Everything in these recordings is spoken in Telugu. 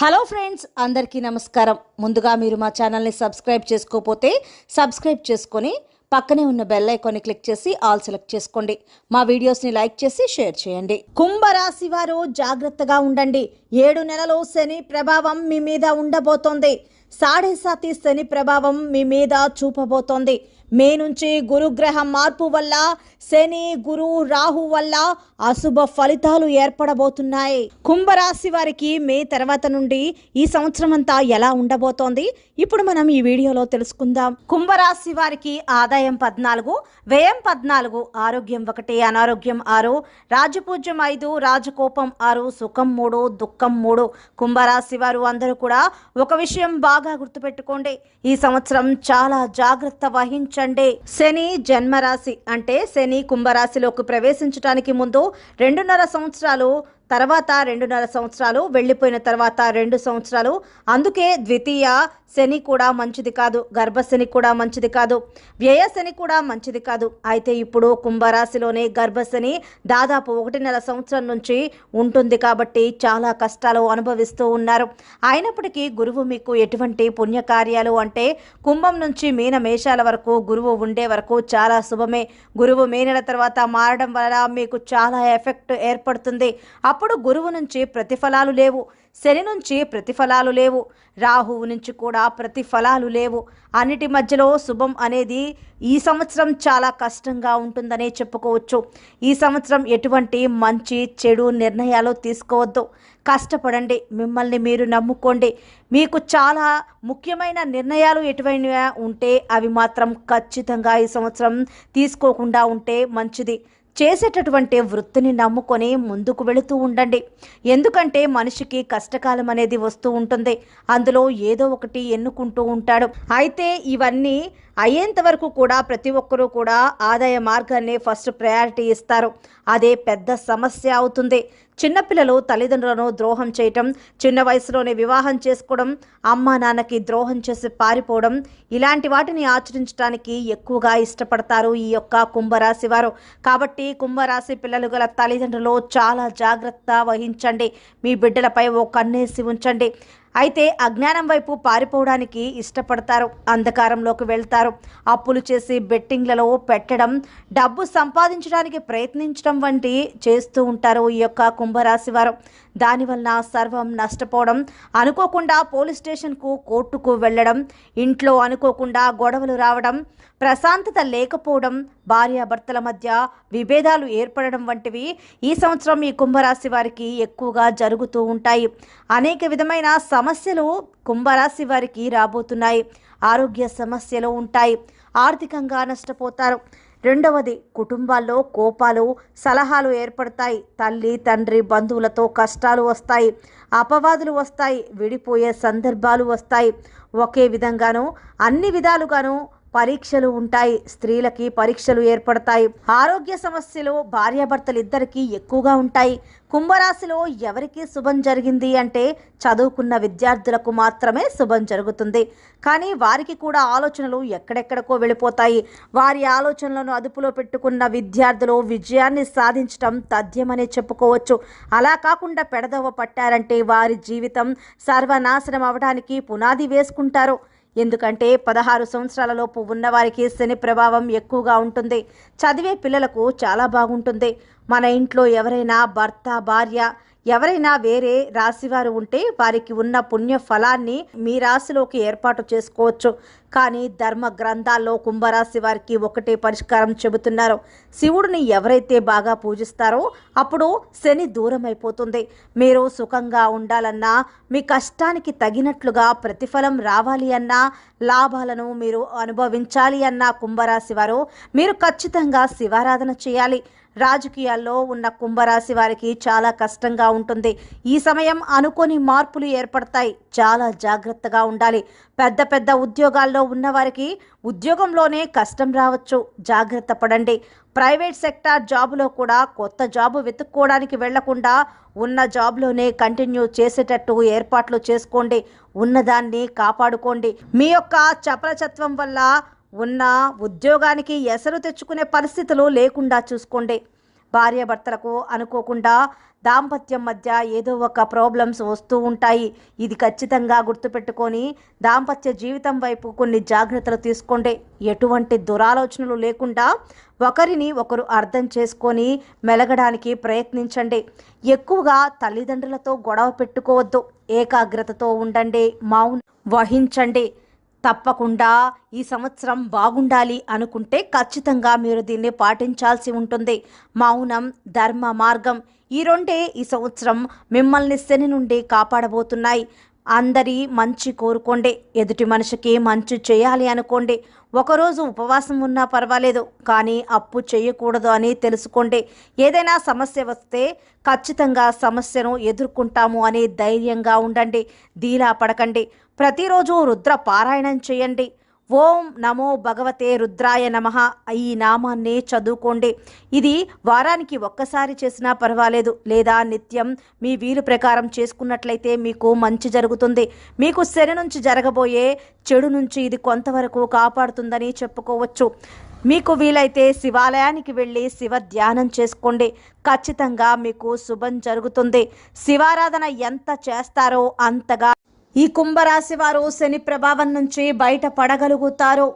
హలో ఫ్రెండ్స్ అందరికీ నమస్కారం. ముందుగా మీరు మా ఛానల్ని సబ్స్క్రైబ్ చేసుకోకపోతే సబ్స్క్రైబ్ చేసుకొని పక్కనే ఉన్న బెల్ ఐకాన్ని క్లిక్ చేసి ఆల్ సెలెక్ట్ చేసుకోండి. మా వీడియోస్ని లైక్ చేసి షేర్ చేయండి. కుంభరాశి వారు జాగ్రత్తగా ఉండండి. ఏడు నెలలు శని ప్రభావం మీ మీద ఉండబోతోంది. సాడే సాతి శని ప్రభావం మీ మీద చూపబోతోంది. మే నుంచి గురుగ్రహ మార్పు వల్ల శని గురు రాహు వల్ల అశుభ ఫలితాలు ఏర్పడబోతున్నాయి. కుంభరాశి వారికి మే తర్వాత నుండి ఈ సంవత్సరం అంతా ఎలా ఉండబోతోంది? ఇప్పుడు మనం ఈ వీడియోలో తెలుసుకుందాం. కుంభరాశి వారికి ఆదాయం పద్నాలుగు వ్యయం పద్నాలుగు ఆరోగ్యం ఒకటి అనారోగ్యం ఆరు రాజపూజ్యం ఐదు రాజకోపం ఆరు సుఖం మూడు దుఃఖం మూడు. కుంభరాశి వారు అందరూ కూడా ఒక విషయం బాగా బాగా గుర్తుపెట్టుకోండి. ఈ సంవత్సరం చాలా జాగ్రత్త వహించండి. శని జన్మరాశి అంటే శని కుంభరాశిలోకి ప్రవేశించడానికి ముందు రెండున్నర సంవత్సరాలు తర్వాత రెండున్నర సంవత్సరాలు వెళ్ళిపోయిన తర్వాత రెండు సంవత్సరాలు. అందుకే ద్వితీయ శని కూడా మంచిది కాదు గర్భశని కూడా మంచిది కాదు వ్యయ శని కూడా మంచిది కాదు. అయితే ఇప్పుడు కుంభరాశిలోనే గర్భశని దాదాపు ఒకటిన్నర సంవత్సరం నుంచి ఉంటుంది కాబట్టి చాలా కష్టాలు అనుభవిస్తూ ఉన్నారు. అయినప్పటికీ గురువు మీకు ఎటువంటి పుణ్యకార్యాలు అంటే కుంభం నుంచి మీన మేషాల వరకు గురువు ఉండే వరకు చాలా శుభమే. గురువు మే నెల తర్వాత మారడం వల్ల మీకు చాలా ఎఫెక్ట్ ఏర్పడుతుంది. అప్పుడు గురువు నుంచి ప్రతిఫలాలు లేవు శని నుంచి ప్రతిఫలాలు లేవు రాహువు నుంచి కూడా ప్రతిఫలాలు లేవు. అన్నిటి మధ్యలో శుభం అనేది ఈ సంవత్సరం చాలా కష్టంగా ఉంటుందనే చెప్పుకోవచ్చు. ఈ సంవత్సరం ఎటువంటి మంచి చెడు నిర్ణయాలు తీసుకోవద్దు. కష్టపడండి మిమ్మల్ని మీరు నమ్ముకోండి. మీకు చాలా ముఖ్యమైన నిర్ణయాలు ఎటువైనా ఉంటే అవి మాత్రం ఖచ్చితంగా ఈ సంవత్సరం తీసుకోకుండా ఉంటే మంచిది. చేసేటటువంటి వృత్తిని నమ్ముకొని ముందుకు వెళుతూ ఉండండి. ఎందుకంటే మనిషికి కష్టకాలం అనేది వస్తూ ఉంటుంది. అందులో ఏదో ఒకటి ఎన్నుకుంటూ ఉంటాడు. అయితే ఇవన్నీ అయ్యేంత వరకు కూడా ప్రతి ఒక్కరూ కూడా ఆదాయ మార్గాన్ని ఫస్ట్ ప్రయారిటీ ఇస్తారు. అదే పెద్ద సమస్య అవుతుంది. చిన్నపిల్లలు తల్లిదండ్రులను ద్రోహం చేయటం చిన్న వయసులోనే వివాహం చేసుకోవడం అమ్మా నాన్నకి ద్రోహం చేసి పారిపోవడం ఇలాంటి వాటిని ఆచరించడానికి ఎక్కువగా ఇష్టపడతారు ఈ యొక్క కుంభరాశి వారు. కాబట్టి కుంభరాశి పిల్లలు గల తల్లిదండ్రులు చాలా జాగ్రత్త వహించండి. మీ బిడ్డలపై ఓ కన్నేసి ఉంచండి. అయితే అజ్ఞానం వైపు పారిపోవడానికి ఇష్టపడతారు అంధకారంలోకి వెళ్తారు. అప్పులు చేసి బెట్టింగ్లలో పెట్టడం డబ్బు సంపాదించడానికి ప్రయత్నించడం వంటి చేస్తూ ఉంటారు ఈ యొక్క కుంభరాశి వారు. దానివల్ల సర్వం నష్టపోవడం అనుకోకుండా పోలీస్ స్టేషన్కు కోర్టుకు వెళ్ళడం ఇంట్లో అనుకోకుండా గొడవలు రావడం ప్రశాంతత లేకపోవడం భార్యాభర్తల మధ్య విభేదాలు ఏర్పడడం వంటివి ఈ సంవత్సరం ఈ కుంభరాశి వారికి ఎక్కువగా జరుగుతూ ఉంటాయి. అనేక విధమైన సమస్యలు కుంభరాశి వారికి రాబోతున్నాయి. ఆరోగ్య సమస్యలు ఉంటాయి. ఆర్థికంగా నష్టపోతారు. రెండవది కుటుంబాల్లో కోపాలు సలహాలు ఏర్పడతాయి. తల్లి తండ్రి బంధువులతో కష్టాలు వస్తాయి. అపవాదులు వస్తాయి. విడిపోయే సందర్భాలు వస్తాయి. ఒకే విధంగాను అన్ని విధాలుగాను పరీక్షలు ఉంటాయి. స్త్రీలకి పరీక్షలు ఏర్పడతాయి. ఆరోగ్య సమస్యలు భార్యాభర్తలిద్దరికీ ఎక్కువగా ఉంటాయి. కుంభరాశిలో ఎవరికి శుభం జరిగింది అంటే చదువుకున్న విద్యార్థులకు మాత్రమే శుభం జరుగుతుంది. కానీ వారికి కూడా ఆలోచనలు ఎక్కడెక్కడికో వెళ్ళిపోతాయి. వారి ఆలోచనలను అదుపులో పెట్టుకున్న విద్యార్థులు విజయాన్ని సాధించటం తథ్యమనే చెప్పుకోవచ్చు. అలా కాకుండా పెడదవ పట్టారంటే వారి జీవితం సర్వనాశనం అవడానికి పునాది వేసుకుంటారు. ఎందుకంటే పదహారు సంవత్సరాలలోపు ఉన్నవారికి శని ప్రభావం ఎక్కువగా ఉంటుంది. చదివే పిల్లలకు చాలా బాగుంటుంది. మన ఇంట్లో ఎవరైనా భర్త భార్య ఎవరైనా వేరే రాశివారు ఉంటే వారికి ఉన్న పుణ్య ఫలాన్ని మీ రాశిలోకి ఏర్పాటు చేసుకోవచ్చు. కానీ ధర్మ గ్రంథాల్లో కుంభరాశి వారికి ఒకటే పరిష్కారం చెబుతున్నారు. శివుడిని ఎవరైతే బాగా పూజిస్తారో అప్పుడు శని దూరం అయిపోతుంది. మీరు సుఖంగా ఉండాలన్నా మీ కష్టానికి తగినట్లుగా ప్రతిఫలం రావాలి అన్నా లాభాలను మీరు అనుభవించాలి అన్న కుంభరాశి వారు మీరు ఖచ్చితంగా శివారాధన చేయాలి. రాజకీయాల్లో ఉన్న కుంభరాశి వారికి చాలా కష్టంగా ఉంటుంది. ఈ సమయం అనుకోని మార్పులు ఏర్పడతాయి. చాలా జాగ్రత్తగా ఉండాలి. పెద్ద పెద్ద ఉద్యోగాల్లో ఉన్నవారికి ఉద్యోగంలోనే కష్టం రావచ్చు. జాగ్రత్త పడండి. ప్రైవేట్ సెక్టార్ జాబులో కూడా కొత్త జాబు వెతుక్కోవడానికి వెళ్ళకుండా ఉన్న జాబ్లోనే కంటిన్యూ చేసేటట్టు ఏర్పాట్లు చేసుకోండి. ఉన్నదాన్ని కాపాడుకోండి. మీ యొక్క చపలచత్వం వల్ల ఉన్న ఉద్యోగానికి ఎసరు తెచ్చుకునే పరిస్థితులు లేకుండా చూసుకోండి. భార్యాభర్తలకు అనుకోకుండా దాంపత్యం మధ్య ఏదో ఒక ప్రాబ్లమ్స్ వస్తూ ఉంటాయి. ఇది ఖచ్చితంగా గుర్తుపెట్టుకొని దాంపత్య జీవితం వైపు కొన్ని జాగ్రత్తలు తీసుకోండి. ఎటువంటి దురాలోచనలు లేకుండా ఒకరిని ఒకరు అర్థం చేసుకొని మెలగడానికి ప్రయత్నించండి. ఎక్కువగా తల్లిదండ్రులతో గొడవ పెట్టుకోవద్దు. ఏకాగ్రతతో ఉండండి. మౌన్ వహించండి. తప్పకుండా ఈ సంవత్సరం బాగుండాలి అనుకుంటే ఖచ్చితంగా మీరు దీన్ని పాటించాల్సి ఉంటుంది. మౌనం ధర్మ మార్గం ఈ రెండే ఈ సంవత్సరం మిమ్మల్ని శని నుండి కాపాడబోతున్నాయి. అందరి మంచి కోరుకోండి. ఎదుటి మనిషికి మంచి చేయాలి అనుకోండి. ఒకరోజు ఉపవాసం ఉన్నా పర్వాలేదు కానీ అప్పు చేయకూడదు అని తెలుసుకోండి. ఏదైనా సమస్య వస్తే ఖచ్చితంగా సమస్యను ఎదుర్కొంటాము అని ధైర్యంగా ఉండండి. దీలా పడకండి. ప్రతిరోజు రుద్ర పారాయణం చేయండి. ఓం నమో భగవతే రుద్రాయ నమ. ఈ నామాన్ని చదువుకోండి. ఇది వారానికి ఒక్కసారి చేసినా పర్వాలేదు. లేదా నిత్యం మీ వీలు ప్రకారం చేసుకున్నట్లయితే మీకు మంచి జరుగుతుంది. మీకు శని నుంచి జరగబోయే చెడు నుంచి ఇది కొంతవరకు కాపాడుతుందని చెప్పుకోవచ్చు. మీకు వీలైతే శివాలయానికి వెళ్ళి శివ ధ్యానం చేసుకోండి. ఖచ్చితంగా మీకు శుభం జరుగుతుంది. శివారాధన ఎంత చేస్తారో అంతగా ఈ కుంభరాశి వారు శని ప్రభావం నుంచి బయటపడగలుగుతారు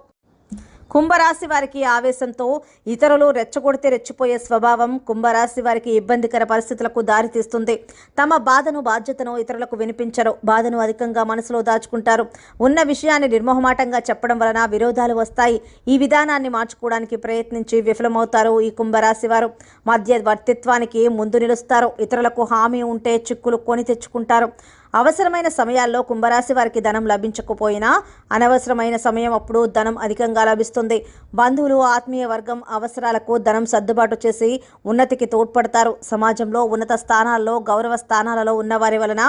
కుంభరాశి వారికి ఆవేశంతో ఇతరులు రెచ్చగొడితే రెచ్చిపోయే స్వభావం కుంభరాశి వారికి ఇబ్బందికర పరిస్థితులకు దారితీస్తుంది. తమ బాధను బాధ్యతను ఇతరులకు వినిపించరు. బాధను అధికంగా మనసులో దాచుకుంటారు. ఉన్న విషయాన్ని నిర్మోహమాటంగా చెప్పడం వలన విరోధాలు వస్తాయి. ఈ విధానాన్ని మార్చుకోవడానికి ప్రయత్నించి విఫలమవుతారు ఈ కుంభరాశి వారు. మధ్య వర్తిత్వానికి ముందు నిలుస్తారు. ఇతరులకు హామీ ఉంటే చిక్కులు కొని తెచ్చుకుంటారు. అవసరమైన సమయాల్లో కుంభరాశి వారికి ధనం లభించకపోయినా అనవసరమైన సమయం అప్పుడు ధనం అధికంగా లభిస్తుంది. బంధువులు ఆత్మీయ వర్గం అవసరాలకు ధనం సర్దుబాటు చేసి ఉన్నతికి తోడ్పడతారు. సమాజంలో ఉన్నత స్థానాల్లో గౌరవ స్థానాలలో ఉన్నవారి వలన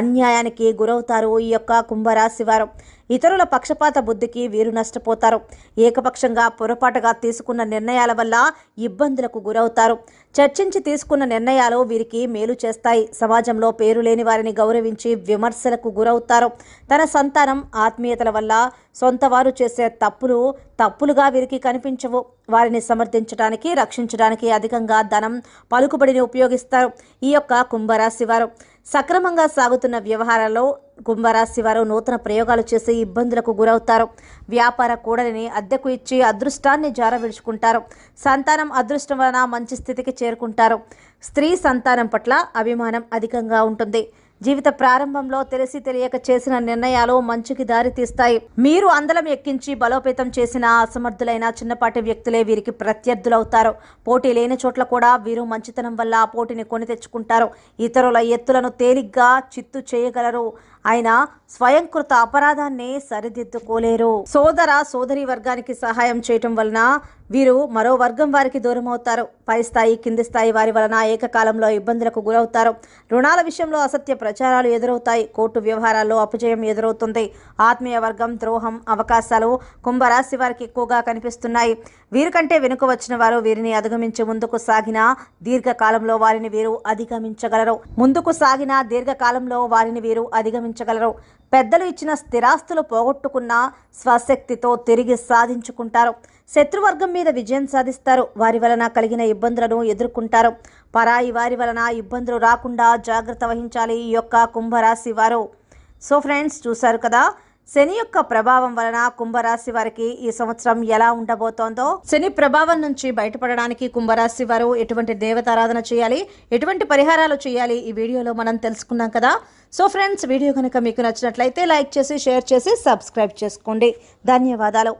అన్యాయానికి గురవుతారు ఈ యొక్క కుంభరాశి వారు. ఇతరుల పక్షపాత బుద్ధికి వీరు నష్టపోతారు. ఏకపక్షంగా పొరపాటుగా తీసుకున్న నిర్ణయాల వల్ల ఇబ్బందులకు గురవుతారు. చర్చించి తీసుకున్న నిర్ణయాలు వీరికి మేలు చేస్తాయి. సమాజంలో పేరు లేని వారిని గౌరవించి విమర్శలకు గురవుతారు. తన సంతానం ఆత్మీయతల వల్ల సొంత వారు చేసే తప్పులు తప్పులుగా వీరికి కనిపించవు. వారిని సమర్థించడానికి రక్షించడానికి అధికంగా ధనం పలుకుబడిని ఉపయోగిస్తారు. ఈ యొక్క కుంభరాశి వారు సక్రమంగా సాగుతున్న వ్యవహారాల్లో కుంభరాశి వారు నూతన ప్రయోగాలు చేసి ఇబ్బందులకు గురవుతారు. వ్యాపార కూడలిని అద్దెకు ఇచ్చి అదృష్టాన్ని జార విడుచుకుంటారు సంతానం అదృష్టం వలన మంచి స్థితికి చేరుకుంటారు. స్త్రీ సంతానం పట్ల అభిమానం అధికంగా ఉంటుంది. జీవిత ప్రారంభంలో తెలిసి తెలియక చేసిన నిర్ణయాలు మంచికి దారి తీస్తాయి. మీరు అందలం ఎక్కించి బలోపేతం చేసిన అసమర్థులైన చిన్నపాటి వ్యక్తులే వీరికి ప్రత్యర్థులవుతారు. పోటీ లేని చోట్ల కూడా వీరు మంచితనం వల్ల ఆ పోటీని కొని తెచ్చుకుంటారు. ఇతరుల ఎత్తులను తేలిగ్గా చిత్తు చేయగలరు. ఆయన స్వయంకృత అపరాధాన్ని సరిదిద్దుకోలేరు. సోదర సోదరి వర్గానికి సహాయం చేయటం వలన వీరు మరో వర్గం వారికి దూరం అవుతారు పై స్థాయి కింది స్థాయి వారి వలన ఏకకాలంలో ఇబ్బందులకు గురవుతారు. రుణాల విషయంలో అసత్య ప్రచారాలు ఎదురవుతాయి. కోర్టు వ్యవహారాల్లో అపజయం ఎదురవుతుంది. ఆత్మీయ వర్గం ద్రోహం అవకాశాలు కుంభరాశి వారికి ఎక్కువగా కనిపిస్తున్నాయి. వీరికంటే వెనుక వచ్చిన వారు వీరిని అధిగమించి ముందుకు సాగిన దీర్ఘకాలంలో వారిని వీరు అధిగమించగలరు. ముందుకు సాగిన దీర్ఘకాలంలో వారిని వీరు సాధించగలరు. పెద్దలు ఇచ్చిన స్థిరాస్తులు పోగొట్టుకున్న స్వశక్తితో తిరిగి సాధించుకుంటారు. శత్రువర్గం మీద విజయం సాధిస్తారు. వారి వలన కలిగిన ఇబ్బందులను ఎదుర్కొంటారు. పరాయి వారి వలన ఇబ్బందులు రాకుండా జాగ్రత్త వహించాలి ఈ యొక్క కుంభరాశి వారు. సో ఫ్రెండ్స్ చూశారు కదా? శని యొక్క ప్రభావం వలన కుంభరాశి వారికి ఈ సంవత్సరం ఎలా ఉండబోతోందో? శని ప్రభావం నుంచి బయటపడడానికి కుంభరాశి వారు ఎటువంటి దేవతారాధన చేయాలి? ఎటువంటి పరిహారాలు చేయాలి? ఈ వీడియోలో మనం తెలుసుకున్నాం కదా. సో ఫ్రెండ్స్ వీడియో కనుక మీకు నచ్చినట్లయితే లైక్ చేసి షేర్ చేసి సబ్స్క్రైబ్ చేసుకోండి. ధన్యవాదాలు.